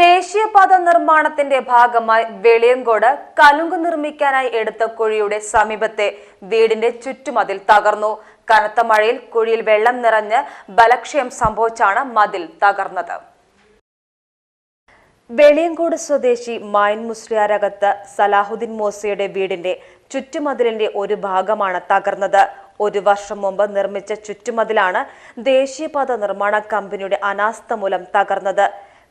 ദേശീയപാത നിർമ്മാണത്തിന്റെ ഭാഗമായി വെളിയങ്കോട് കലുങ്ക് നിർമ്മിക്കാനായി എടുത്ത കുഴിയുടെ സമീപത്തെ വീടിന്റെ ചുറ്റുമതിൽ തകർന്നു. കനത്ത മഴയിൽ കുഴിയിൽ വെള്ളം നിറഞ്ഞ് ബലക്ഷയം സംഭവിച്ചാണ് മതിൽ തകർന്നത്. വെളിയങ്കോട് സ്വദേശി മായൻ മുസ്ലിയാരകത്ത് സലാഹുദ്ദീൻ മോസയുടെ വീടിന്റെ ചുറ്റുമതിലിന്റെ ഒരു ഭാഗമാണ് തകർന്നത്. ഒരു വർഷം മുമ്പ് നിർമ്മിച്ച ചുറ്റുമതിലാണ് ദേശീയപാത നിർമ്മാണ കമ്പനിയുടെ അനാസ്ഥ മൂലം തകർന്നത്.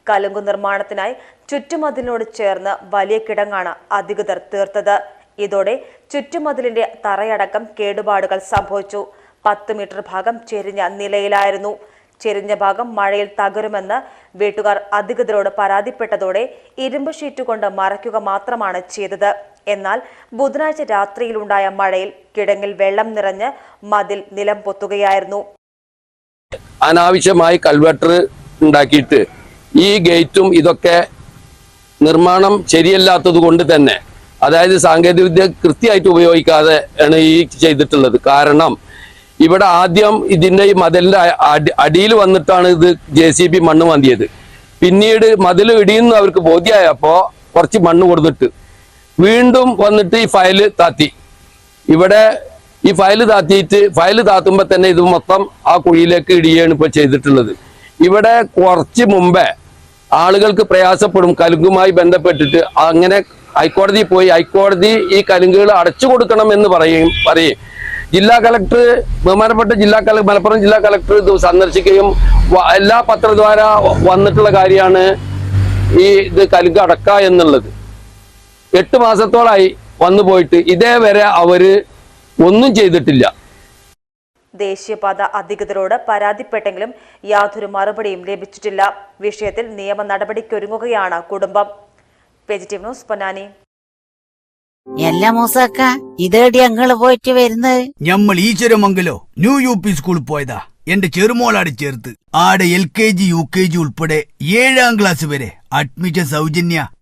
കലുങ്കു നിർമ്മാണത്തിനായി ചുറ്റുമതിലിനോട് ചേർന്ന് വലിയ കിടങ്ങാണ് അധികൃതർ തീർത്തത്. ഇതോടെ ചുറ്റുമതിലിന്റെ തറയടക്കം കേടുപാടുകൾ സംഭവിച്ചു. പത്ത് മീറ്റർ ഭാഗം ചെരിഞ്ഞ നിലയിലായിരുന്നു. ചെരിഞ്ഞ ഭാഗം മഴയിൽ തകരുമെന്ന് വീട്ടുകാർ അധികൃതരോട് പരാതിപ്പെട്ടതോടെ ഇരുമ്പ് ഷീറ്റ് കൊണ്ട് മറയ്ക്കുക മാത്രമാണ് ചെയ്തത്. എന്നാൽ ബുധനാഴ്ച രാത്രിയിലുണ്ടായ മഴയിൽ കിടങ്ങിൽ വെള്ളം നിറഞ്ഞ് മതിൽ നിലം പൊത്തുകയായിരുന്നു. അനാവശ്യമായി കൽവെട്ടർ ഉണ്ടാക്കിയിട്ട് ഈ ഗേറ്റും ഇതൊക്കെ നിർമ്മാണം ശരിയല്ലാത്തത് കൊണ്ട് തന്നെ അതായത് സാങ്കേതികവിദ്യ കൃത്യമായിട്ട് ഉപയോഗിക്കാതെ ആണ് ഈ ചെയ്തിട്ടുള്ളത്. കാരണം ഇവിടെ ആദ്യം ഇതിന്റെ ഈ മതിലിന്റെ അടിയിൽ വന്നിട്ടാണ് ഇത് ജെ സി ബി മണ്ണ് മാന്തിയത്. പിന്നീട് മതിൽ ഇടിയുന്നു അവർക്ക് ബോധ്യമായപ്പോ കുറച്ച് മണ്ണ് കൊടുത്തിട്ട് വീണ്ടും വന്നിട്ട് ഈ ഫയൽ താത്തി. ഇവിടെ ഈ ഫയൽ താത്തിയിട്ട് ഫയൽ താത്തുമ്പോൾ തന്നെ ഇത് മൊത്തം ആ കുഴിയിലേക്ക് ഇടിയാണ് ഇപ്പോൾ ചെയ്തിട്ടുള്ളത്. ഇവിടെ കുറച്ച് മുമ്പേ ആളുകൾക്ക് പ്രയാസപ്പെടും കലുങ്കുമായി ബന്ധപ്പെട്ടിട്ട്. അങ്ങനെ ഹൈക്കോടതി പോയി ഹൈക്കോടതി ഈ കലുങ്കുകൾ അടച്ചു കൊടുക്കണം എന്ന് പറയും പറയും. ജില്ലാ കളക്ടർ ബഹുമാനപ്പെട്ട ജില്ലാ കല മലപ്പുറം ജില്ലാ കളക്ടർ ഇത് സന്ദർശിക്കുകയും എല്ലാ പത്രദ്വാര വന്നിട്ടുള്ള കാര്യമാണ് ഈ ഇത് കലുങ്ക് അടക്ക എന്നുള്ളത്. എട്ട് മാസത്തോളായി വന്നു പോയിട്ട് ഇതേവരെ അവർ ഒന്നും ചെയ്തിട്ടില്ല. ദേശീയപാത അധികൃതരോട് പരാതിപ്പെട്ടെങ്കിലും യാതൊരു മറുപടിയും ലഭിച്ചിട്ടില്ല. വിഷയത്തിൽ നിയമ നടപടിക്കൊരുങ്ങുകയാണ് കുടുംബം. വെജിറ്റീവ് ന്യൂസ് പൊന്നാനി. എല്ലാ മൂസക്ക ഇതേടി ഞങ്ങൾ പോയിട്ട് വരുന്നത്? ഞമ്മൾ ഈശ്വരമംഗലോ ന്യൂ യു പി സ്കൂളിൽ പോയതാ. എന്റെ ചെറുമോളാട് ചേർത്ത്. ആടെ L K G U K G ഉൾപ്പെടെ ഏഴാം ക്ലാസ് വരെ അഡ്മിഷൻ സൗജന്യ